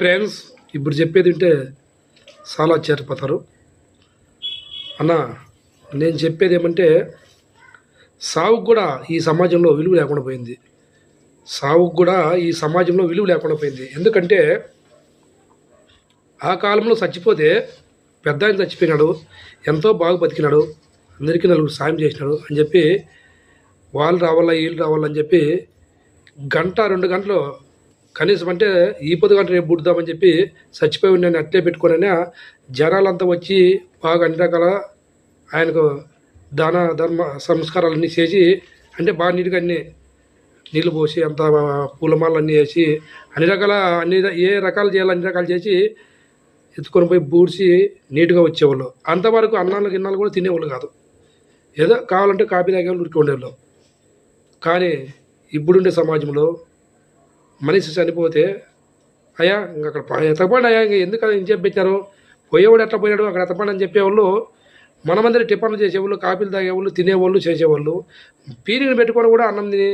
Friends ఇప్పుడు చెప్పేది ఉంటే చాలా చేరిపోతారు అన్న నేను చెప్పేది ఏమంటే సావుకు కూడా ఈ సమాజంలో విలువ లేకుండా పోయింది. సావుకు కూడా ఈ సమాజంలో విలువ లేకుండా పోయింది. ఎందుకంటే ఆ కాలంలో చచ్చిపోతే పెద్ద ఆయన చచ్చిపోయినాడు ఎంతో బాగా బతికినాడు అందరికీ నలుగురు సాయం చేసినాడు అని చెప్పి వాళ్ళు రావాలా వీళ్ళు రావాలని చెప్పి గంట రెండు గంటలు కనీసం అంటే ఈ పొద్దు గంట రేపు పుట్టుదామని చెప్పి చచ్చిపోయి నేను అట్లే పెట్టుకుని జనాలంతా వచ్చి బాగా అన్ని రకాల ఆయనకు దాన ధర్మ సంస్కారాలన్నీ చేసి అంటే బాగా నీట్గా అన్నీ నీళ్ళు పోసి అంత పూలమాలలు అన్నీ వేసి అన్ని రకాల అన్ని ఏ రకాలు చేయాలో అన్ని రకాలు చేసి ఎత్తుకొని పోయి బూడ్చి నీట్గా వచ్చేవాళ్ళు. అంతవరకు అన్నాలు గిన్నాలు కూడా తినేవాళ్ళు కాదు. ఏదో కావాలంటే కాపీ తాగేవాళ్ళు ఉరికి ఉండేవాళ్ళు. కానీ ఇప్పుడుండే సమాజంలో మనిషి చనిపోతే అయ్యా ఇంక అక్కడ ప- అయ్యా ఇంక ఎందుకు అని చెప్పి పెట్టారు పోయేవాడు ఎట్లా పోయాడు అక్కడ ఎతపండి అని చెప్పేవాళ్ళు మనమందరి టిఫన్లు చేసేవాళ్ళు కాపీలు తాగేవాళ్ళు తినేవాళ్ళు చేసేవాళ్ళు. పీరిని పెట్టుకొని కూడా అన్నం తిని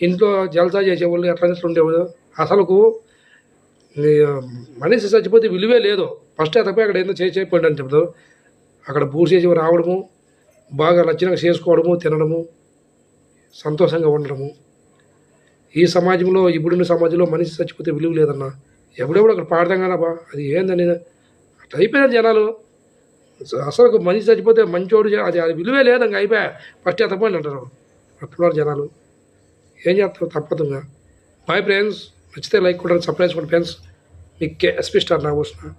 ఇంట్లో జలసా చేసేవాళ్ళు ఎట్లా ఎట్లా ఉండేవాళ్ళు. అసలుకు మనిషి చచ్చిపోతే విలువే లేదు. ఫస్ట్ ఎతకపోయి అక్కడ ఏదో చేసి అని చెప్తారు. అక్కడ పూజ చేసి రావడము బాగా నచ్చినగా చేసుకోవడము తినడము సంతోషంగా ఉండడము. ఈ సమాజంలో ఇప్పుడున్న సమాజంలో మనిషి చచ్చిపోతే విలువ లేదన్నా? ఎప్పుడెప్పుడు అక్కడ పాడతాం కానబ్బా అది ఏందని అట్లా అయిపోయినారు జనాలు. అసలు మనిషి చచ్చిపోతే మంచోడు అది అది విలువే లేదు ఇంకా అయిపోయా. ఫస్ట్ ఎత్తపోయింది అంటారు. అట్టున్నారు జనాలు. ఏం చేస్తారు? తప్పదు బాయ్ ఫ్రెండ్స్ నచ్చితే లైక్ కూడా సర్ప్రైజ్ కూడా ఫ్రెండ్స్ మీకు ఎస్పీ స్టార్ నా వస్తున్నా